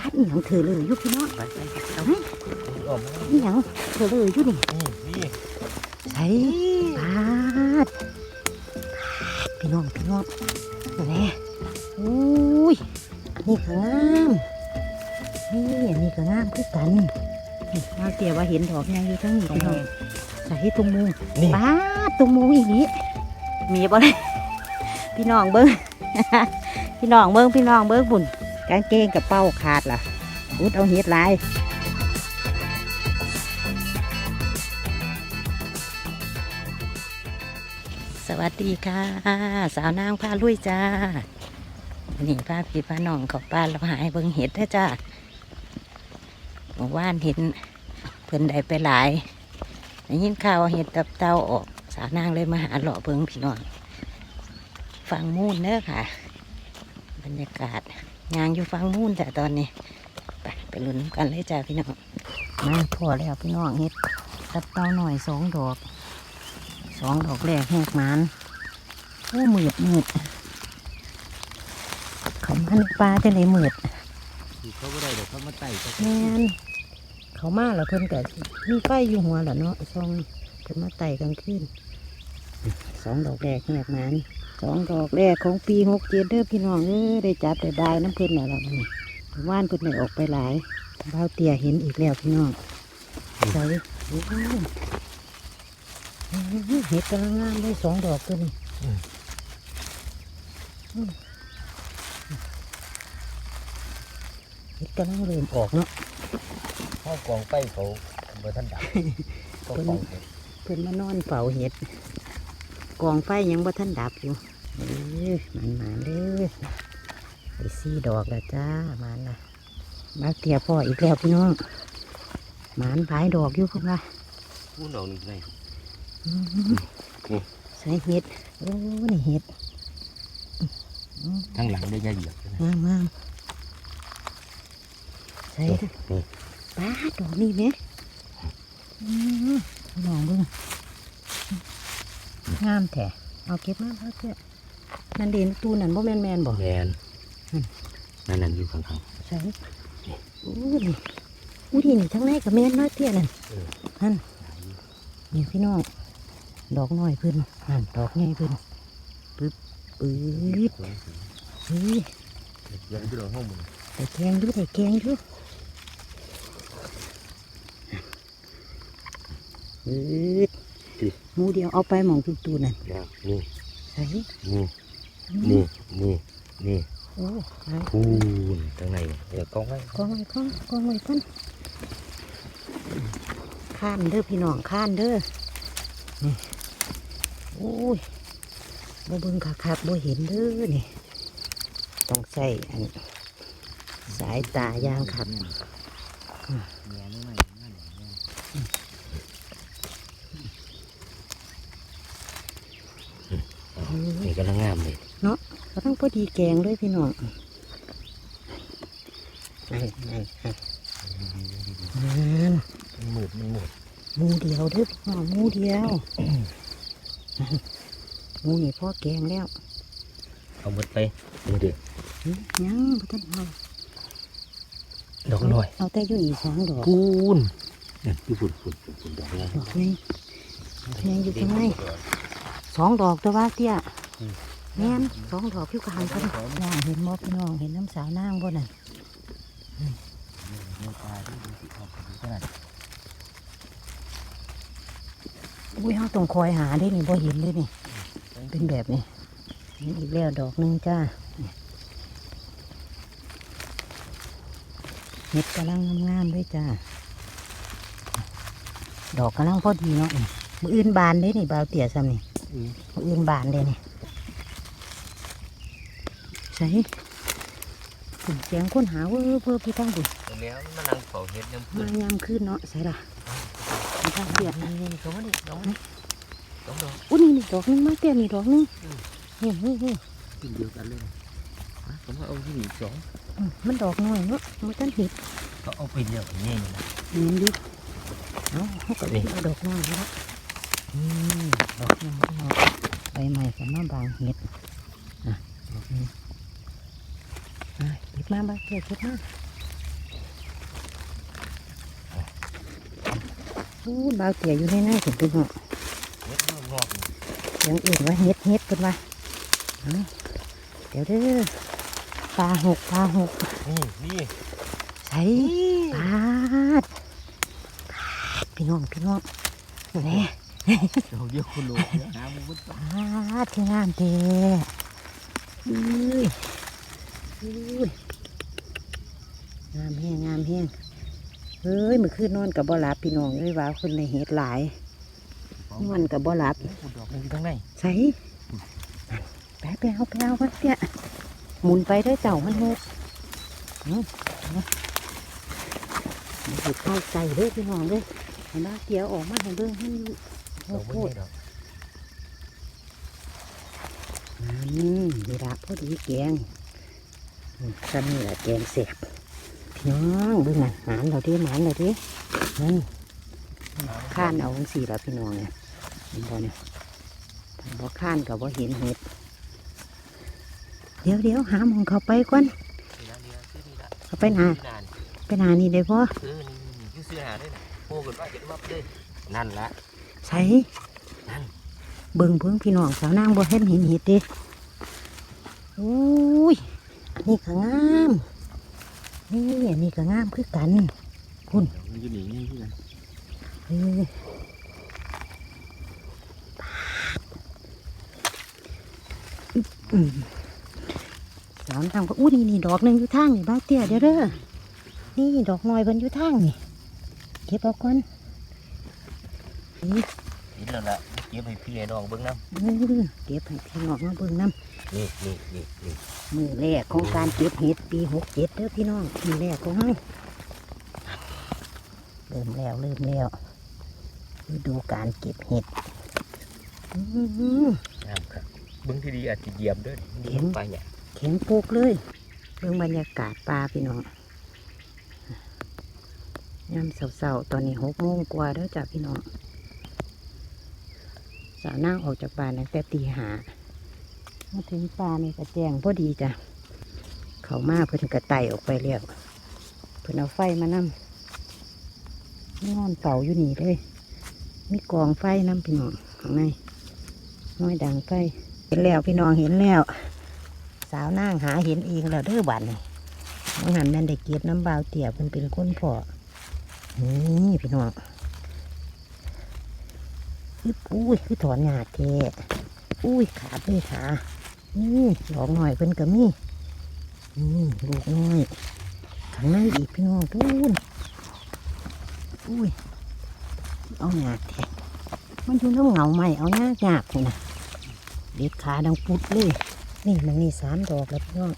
าดอีหยังเธอเลยอยุพี่น้องไปไปไปเอาออกมาอีหยังเธอเลยอยุนี่นี่นี่ใส่ปาดพี่น้องพี่น้องแหน่อุ้ยอันนี้ก็งามนี่อันนี้ก็งามคือกันมาเตียว่าเห็นดอกยังอยู่ทั้งนี้พี่น้องใส่ตรงมูนี่ปาดตรงมูอีนี้มีบ่เลยพี่น้องเบิ้งพี่น้องเบิ้งพี่น้องเบิ้งบุญ กางเกงกับเป้าขาดล่ะอุดเอาเห็ดลายสวัสดีค่ะ สาวนางพาลุยจ้านี่พาพี่พาน้องเขาป้าเราหายเบิ่งเห็ดนะจ้าเมื่อวานเห็นเพิ่นได้ไปหลายได้ยินข่าวเห็ดตับเต้าออก สาวนางเลยมาหาเลาะเบิ่งพี่น้องฟังมูนเน้อค่ะ บรรยากาศ ยางอยู่ฟังมูนจ้ะตอนนี้ ไปไปลุ้นนำกันเลยจ้าพี่น้องมาพอแล้วพี่น้องเห็ดตับเต้าหน่อยสองดอกสองดอกแรกแหกมันโอ้มืดมืดเขามาในป่าจะไหนมืดคือเขาไม่ได้เดี๋ยวเขามาไต่เขาแมนเขามาแล้วเพิ่นก็มีไฟอยู่หัวแหละเนาะซองเพิ่นมาไต่กลางคืนสองดอกแรกแหกมัน สองดอกแรกของปีหกเจ็ดเด้อพี่น้องเออได้จับได้ได้น้ำเพิ่นแล้วล่ะนี่ว่านเพิ่นได้ออกไปหลายบ้าวเตี้ยเห็นอีกแล้วพี่น้องใส่โอ้โหเห็ดกำลังงามได้สองดอกตัวนี้เห็ดกำลังเริ่มออกเนาะเข้ากองไปเขาเบอร์ท่านดับก็กองเห็ดเพิ่นมานอนเฝ้าเห็ด กองไฟยังบ่ทันดับอยู่เออมันมาเลยไปซี่ดอกแล้วจ้ามันละมาเตียพ่ออีกแล้วพี่น้องหมานผายดอกอยู่พวกว่าพูดดอกหนึ่งไงอื้อหือนี่ใส่เห็ดโอ้นี่เห็ดข้างหลังได้ยาเหยียบนะงามงามใส่เด้อนี่ป้าดดอกนี่ไหมอื้อพี่น้องเบิ่ง งามแท้เอาเก็บมาเอาเถอะนั่นเด่นตูนั่นบ่แม่นแม่นบ่แมนนั่นนั่นอยู่ข้างใช่อู้นี่อู้นี่นี่ทั้งในกับแม่นน้อยเตี้ยนั่นๆเออนั่นนี่พี่น้องดอกน้อยเพิ่นนั่นดอกใหญ่เพิ่นปึ๊บปึ๊บเฮ้ยยังอยู่ในห้องมึงแต่แกงอยู่แต่แกงอยู่ปึ๊ บหมูเดียวเอาไปหมองตุตูนั่นยังนี่ใส่นี่นี่นี่นี่โอ้ไปพูนข้างในเดี๋ยวกองไว้กองไว้ก่อนกองไว้ก่อนข้านเด้อพี่น้องข้านเด้อนี่โอ้ยบ่เบิ่งคักๆบ่เห็นเด้อนี่ต้องใส่อันสายตายางขับ แม่ไม่ไม่นั่นนี่กำลังงามเลย ก็ต้อง พอดีแกงด้วยพี่น้องไอ้ไอ้ไอ้นั่นมันหมืดมันหมดหมูเดียวเด้อพี่น้องหมูเดียวหมูนี่พ่อแกงแล้ว เอาหมดไปดูดิหึยังบ่ทันเอาดอกน้อย เอาแต่อยู่อีกสองดอกพูนนี่อยู่ฝุ่นฝุ่นฝุ่นฝุ่นดอกน้อยดอกนี้ยังอยู่ข้างในสองดอกตัวว่าเตี้ย แม่นสองดอกพี่กลางกันย่างเห็นมอพี่น้องเห็นน้ำสาวนางบ่นั่นอุ้ยเขาต้องคอยหาได้นี่บ่เห็นเลยนี่เป็นแบบนี้นี่อีกแล้วดอกหนึงจ้าเห็ดกำลังงามๆด้วยจ้าดอกกำลังพอดีเนาะมืออื่นบานเด้นี่บาวเตี่ยซ้ำนี่มืออื่นบานเด้นี่ ใส่ปุ่นเสียงคนหาเว้อเพื่อพี่ตั้งบุญแล้วมันนั่งเฝ้าเห็ดน้ำมายามขึ้นเนาะใส่ละพี่ตั้งเตียนี่นี่เขาเนี่ยดอกนี่ดอกดอกอุ้ยนี่นี่ดอกหนึงมาเตี้ยนี่ดอกหนึงนี่นี่นี่ขึ้นเดียวกันเลยผมว่าเอาที่หนึ่งสองอืมมันดอกน้อยเนาะมันตั้งเห็ดเขาเอาไปเดียวนี่นะเห็นดิเอาเขาก็เลยเอาดอกน้อยแล้วอืมดอกน้อยดอกใบใหม่กับมาบางเห็ดอะดอกนี้อะเก็บ มาบ้าเกิดเก็บมาอู้บ้าเตี่ยอยู่ในหน้าถึงเป็นหรอกยังอื่นว่าเฮ็ดเฮ็ดเป็นมาเดี๋ยวเด้อปลาหกปลาหกนี่นี่ใช่ปลาพี่น้องพี่น้องนี่เราเรียกคุณลุงนะมึงก็าที่งามเด้ออุ้ยอุ้ย งามแห้งงามแห้งเฮ้ยเมื่อคืนนอนกับบ่หลับพี่น้องเอ้ยว่าคนในเฮ็ดหลายนอนกับบ่หลับคุณดอกนึงทั้งในใส่ไปไปเอาไปเอาวัดเนี่ยหมุนไปเด้อเจ้ามันเฮ็ดเอาเอามันสิเข้าใจเด้อพี่น้องเด้อเห็นบ้าเกี่ยวออกมาให้เบิ่งให้ดอกโคบ่ตรใหญ่ดอกอืมเวลาพอดีแกงอืมก็นี่แหละแกงเสียบ พี่น้องเบิ่งน่ะหมานเราดิหมานเราดินั่นข้านเอาจังสี่แล้วพี่น้องเนี่ยเห็นบ่เนี่ยถ้าบ่ข้านกับบ่เห็นเห็ดเดี๋ยวเดี๋ยวหาหมองเขาไปก่อนนี่ละนี่ละซื้อนี่ละเขาไปหาซื้อนานไปหานี่ได้พ่อเออนี่นี่คือซื้อหาได้น่ะโอ้เกิดว่าเห็นวับเลยนั่นละใส่นั่นเบิ่งเพิ่งพี่น้องสาวนางบ่เห็นเห็นเห็ดเด้โอ้ยอันนี้ก็งาม นี่อันนี้ก็งามคือกันคุณมันอยู่นี่นี่คือกันเอออืมสาวทางก็อู้นี่นี่ดอกหนึ่งอยู่ทางนี่บ้าวเตี้ยเดี๋ยวเด้อนี่ดอกน้อยเพิ่นอยู่ทางนี่เก็บเอาก่อนนี่เห็นแล้วล่ะเก็บให้พี่ให้น้องเบิ่งน้เออเก็บให้พี่น้องมาเบิ่งน้ำ นี่นี่นี่นี่ำมือแรกของการเก็บเห็ดปีหกเจ็ดเด้อพี่น้องมือแรกของเฮาเริ่มแล้วเริ่มแล้วฤดูการเก็บเห็ดอื้อหืองามครับเบิ่งที่ดีอาจจะเหยียบเด้วยเห็นไปเนี่ยแข็งปุกเลยเรื่องบรรยากาศป่าพี่น้องยามเสาๆตอนนี้หกโมงกว่าแล้วจ้ะพี่น้องสาวนั่งออกจากบ้านตั้งแต่ตีหา มาถึงป่านี่ก็แจ้งพอดีจ้ะ เขามาเพิ่นกระไตออกไปแล้วเพิ่นเอาไฟมานำนอนเป่าอยู่นี่เลย มีกองไฟน้ำพี่น้องข้างในน้อยดังไฟเห็นแล้วพี่น้องเห็นแล้ว สาวนางหาเห็นเองแล้วเด้อบัดนี่มองหันนั่นได้เก็บน้ำบาวเตี่ยเพิ่นเป็นคนพ่อนี่พี่น้องอุ้ยคือถอนหยาดแท้อุ้ยขาดเลยขา นี่ดอกหน่อยเพิ่นก็มีนี่ลูกน้อยข้างในอีกพี่น้องทุนอุ้ยเอาหยาแท้มันอยู่น้ำเหงาใหม่เอาหยาหยาดนี่นะเด็ดขาดังปุดเลยนี่มันมีสามดอกแล้วพี่น้อง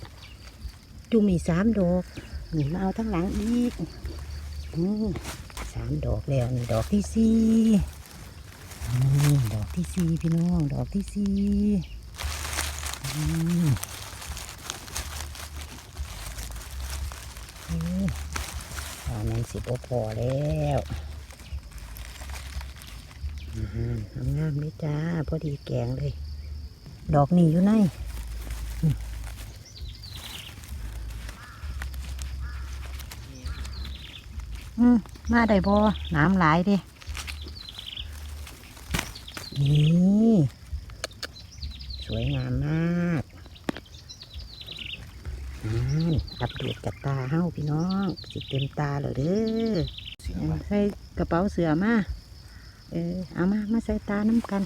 จุ่มมีสามดอกนี่มาเอาทั้งหลังอีกอืมสามดอกแล้วนี่ดอกที่สี่นี่ดอกที่สี่พี่น้องดอกที่สี่ อือืมอ่ามันสิบพอแล้วงามๆเลยจ้า พอดีแกงเลย ดอกนี่อยู่ในอืมอืมาได้บ่น้ำหลายดินี่ สวยงามมาก อ่านอัปเดตกับตาเฮ้าพี่น้องสิเต็มตาเลยเด้อเสียงเอาว่าใส่กระเป๋าเสือมาเออเอามามาใส่ตาน้ำกัน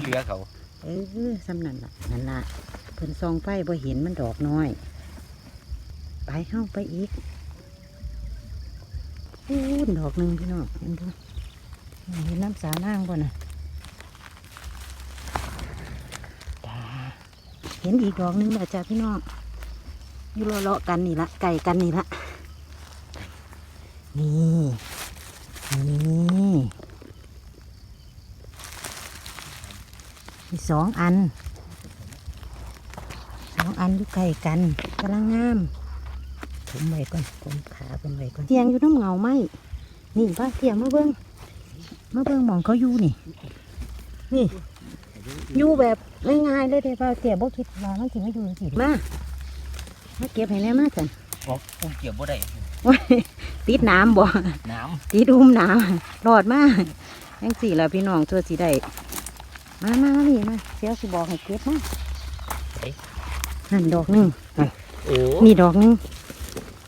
เหลือเขาเออสำนันละนั่นละเพิ่นซองไฟบ่เห็นมันดอกน้อย ไปเข้าไปอีกอู้นดอกหนึ่งพี่น้องเห็นดูเห็นน้ำสาวนางบ่น่ะจ้าเห็นอีกดอกหนึ่งแล้วจ้าพี่น้อง อยู่เลาะๆกันนี่ละไก่กันนี่ละนี่นี่มีสองอันสองอันอยู่ใกล้กันกำลังงามผมไว้ก่อนผมขาผมไว้ก่อนเตียงอยู่น้ำเงาไหมนี่ป้าเตียงมาเบิ้งมาเบิ้งมองเขาอยู่นี่ นี่อยู่แบบง่ายๆเลยเด้ป้าเตียงบ่คิดว่ามันสิไม่อยู่สิมา มาเก็บให้แน่มาสันบอกผมเกี่ยวบ่ได้โอ้ยติดน้ำบ่น้ติดอุ้มน้ำรอดมากยังสี่แล้วพี่น้องตัวสีได้มามามาพี่มาเสียวสิบอกให้เก็บมานั่นดอกหนึงำโอ้มีดอกหนึง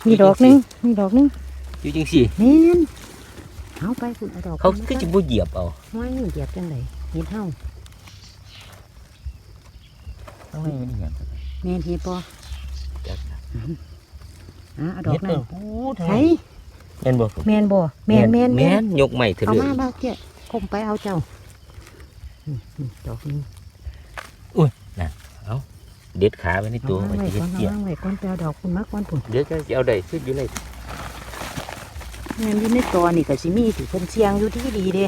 มีดอกหนึงมีดอกหนึงอยู่จริงสิแม่นเอาไปคุณเอาดอกเขาขึ้นคือมาจะบ่เหยียบเอาห้อยเหยียบจังไดเห็ดเฮาต้องให้มันเหยียบแม่นเห็ดบ่จัก อะเอาดอกเฮ็ดนั่เบิ่นงโอ้ทำใส่แม่นบ่แม่นบ่แม่นแม่นแม่แม่นนยกใหม่เถอะเอาเลยมาบ้าเจ้าผมไปเอาเจ้าอืมอืมดอกหนึงเด็ดขาไว้ในเอาตัววางไว้ไว้ที่ก่อนเจี๊ยเอาวางไว้ก่อนไปเอาดอกคุณมาก่อนปุ่นเดี๋ยวจะเอาได้ขึ้นอยู่เลยแม่นอยู่ในตอนี่ก็สิมีที่เพิ่นเสียงอยู่ที่ดีเด้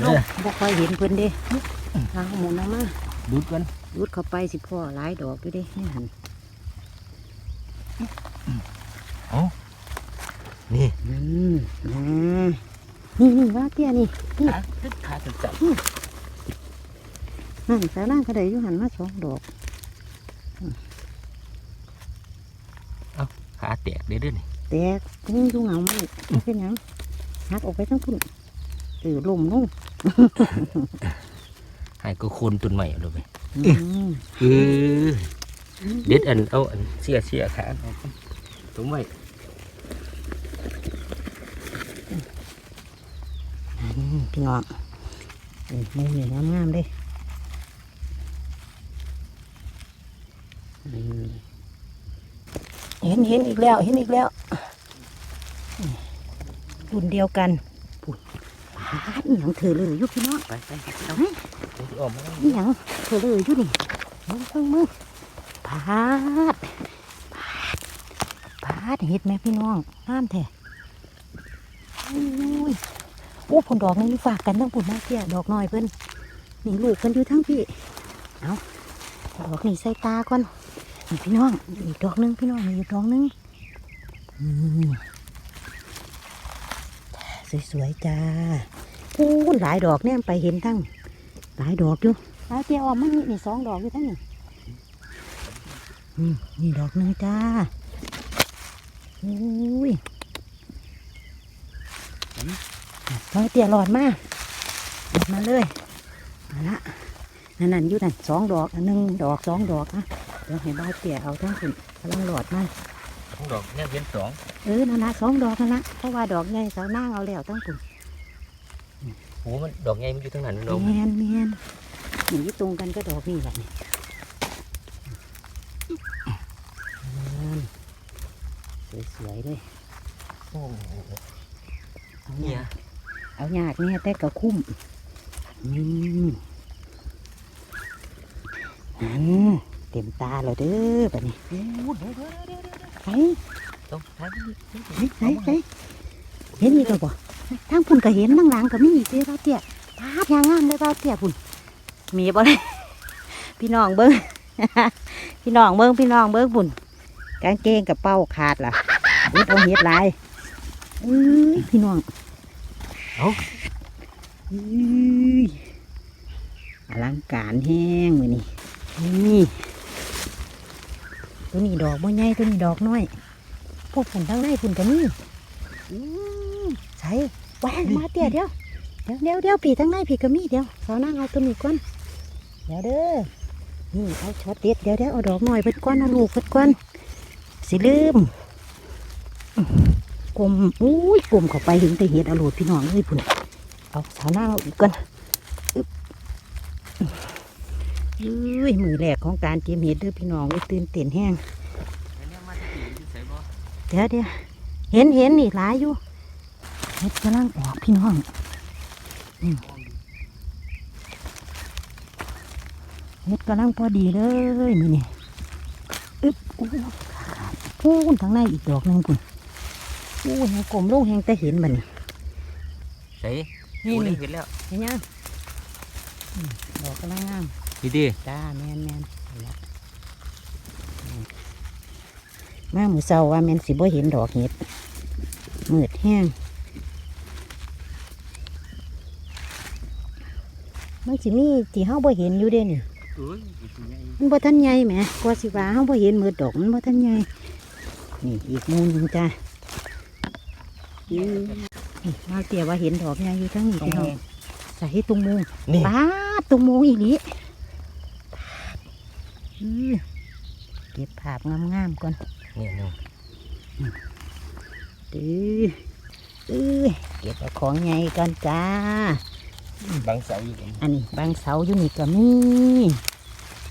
เด้อบ่ค่อยเห็นเพิ่นเด้เอาหมุนเอามาดูดกันยุดเข้าไปสิพ่อหลายดอกอยู่เด้นี่หัน นี่อืมอ่นี่นี่ว่าเตี้ยนี่ขาตึ๊ดขาจับนั่นสาวนั่งก็ได้อยู่หันมาสองดอกขาแตกได้เด้อนี่แต่ยังอยู่เหงาไม่เป็นหยังหักออกไปทั้งพุ่นเออลมนุ่งให้ก็โคนต้นใหม่เลยอืมเออ เด็ดอันเอาอันเสียเสียขาเอาต้นใหม่อืมพี่น้องเออมือนี่งามงามๆเลยอืมเห็นเห็นอีกแล้ว เห็นอีกแล้วปุ่นเดียวกันปุ่นปาดอหย่างเธอเลยอยุพี่น้องไปไปเอาเอาสิออกมาแล้วอหย่างเธอเลยอยุนี่มึงมึงมึง ปาดปาดปาดเห็ดไหมพี่น้องน้ำแท้อุ้ยโอ้ผลดอกนี่ฝากกันทั้งผลมาเสียดอกน้อยเพิ่นนี่ลูกเพิ่นอยู่ทั้งพี่เอาดอกนี่ใส่ตาก่อนนี่พี่น้องอีกดอกหนึงพี่น้องนี่อีกดอกหนึงสวยๆจ้าพูนหลายดอกเนี่ยไปเห็นทั้งหลายดอกอยู่หลายเตียออกมันนี่นี่สองดอกอยู่ทั้งนี้ นี่ดอกหนึงจ้าอุ้ยน้อยเตี้ยหลอดมาหลอดมาเลยมาละนั่นนั่นอยู่นั่นสองดอกอันหนึ่งดอกสองดอกอะเดี๋ยวให้บ้าวเตี้ยเอาทั้งคุณกำลังหลอดมาทั้งดอกเนี่ยเว้นสองเออนั่นละสองดอกนั่นละเพราะว่าดอกใหญ่สาวนางเอาแล้วทั้งคุณโอ้มันดอกใหญ่มันอยู่ทั้งนั้นดอกแมนแมนนี่อยู่ตรงกันก็ดอกนี่แหละนี่แม่น สวยๆเลยโอ้โหเอาเนี่เนี่ยยเอาหยากเนี่ยแต่ก็คุ้มอืมอืมเต็มตาเลยเด้อแบบนี้โอ้เดี๋ยวเดี๋ยวเดี๋ยวเดี๋ยวไปต้องทางนี้ไปไปไปเห็นอีกแล้วบ่ทางพุ่นก็เห็นทางหลังก็มีอีกเด้อเบาเตี้ยตาดยางงามเลยเบาเตี้ยพุ่นมีบ่เลยพี่น้องเบิ้งพี่น้องเบิ้งพี่น้องเบิ้งพุ่น กางเกงกับเป้าขาดล่ะอุ้ยเอาเห็ดหลายอื้อพี่น้องเอาอื้ออลังการแห้งเลยนี่นี่ตัวนี้ดอกบ่ใหญ่ตัวนี้ดอกน้อย พวกผุนทั้งในผุนกันนี่อื้อใช่แหวงมาเตี้ยเดียวเดี๋ยวเดี๋ยวเดี๋ยวผีทั้งในผีก็มีเดี๋ยวสาวนั่งเอาตัวนี้ก่อนเดี๋ยวเด้อนี่เอาช็อตเด็ดเดี๋ยวเดี๋ยวเอาดอกหน่อยเปิดก้อนเอาลูกเปิดก้อน สิลืมกลมอุ้ยกลมเข้าไปถึงแต่เห็ดอโหลดพี่น้องเลยพุ่นเอาสาวนั่งเอาอีกก่อนอุ้ยมือแรกของการเก็บเห็ดเด้อพี่น้องอุ้ยตื่นเต้นแห้งเดี๋ยวเดี๋ยวเห็นเห็นนี่หลายอยู่เห็ดกำลังออกพี่น้องเห็ดกำลังพอดีเลยมือนี่อึ๊บอู้ พูนทางในอีกดอกหนึ่งคุณอู้แหงกลมลงแหงแต่เห็นมันใส่นี่โอ้นี่เห็นแล้วเห็นยังอืมดอกกำลังงามนี่ดิจ้าแมนแมนนั่นล่ะอืมมามือเศร้าว่าแมนสิบ่เห็นดอกเห็ดมืดแห้งมันสิมีที่เฮาบ่เห็นอยู่เด้นี่เอ้ยอยู่ใหญ่มันบ่ทันใหญ่แหมกว่าสิว่าเฮาบ่เห็นมืดดอกมันบ่ทันใหญ่ นี่อีกมูลหนึงจ้านี่มาเตียว่าเห็นดอกใหญ่อยู่ทั้งนี้พี่น้องใส่ตุงมูนี่ป้าดตุงมูอีนี้อื้อเก็บภาพงามๆก่อนนี่น้องดื้อดื้อเก็บเอาของใหญ่ก่อนจ้าบางเสาอยู่กันอันนี้บางเสาอยู่นี่ก็มี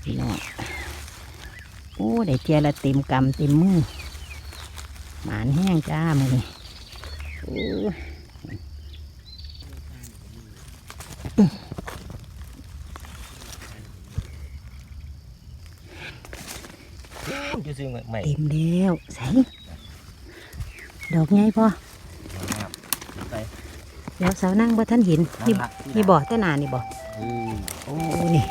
พี่น้องโอ้ได้เจียละเต็มกำเต็มมือ หมานแห้งจ้ามือนี่โอ้จะซื้อใหม่เต็มแล้วใส่ดอกไงพอไปเดี๋ยวสาวนั่งบ่ท่านเห็นนี่นี่บ่อแต่หนานี่บ่อืมโอ้นี่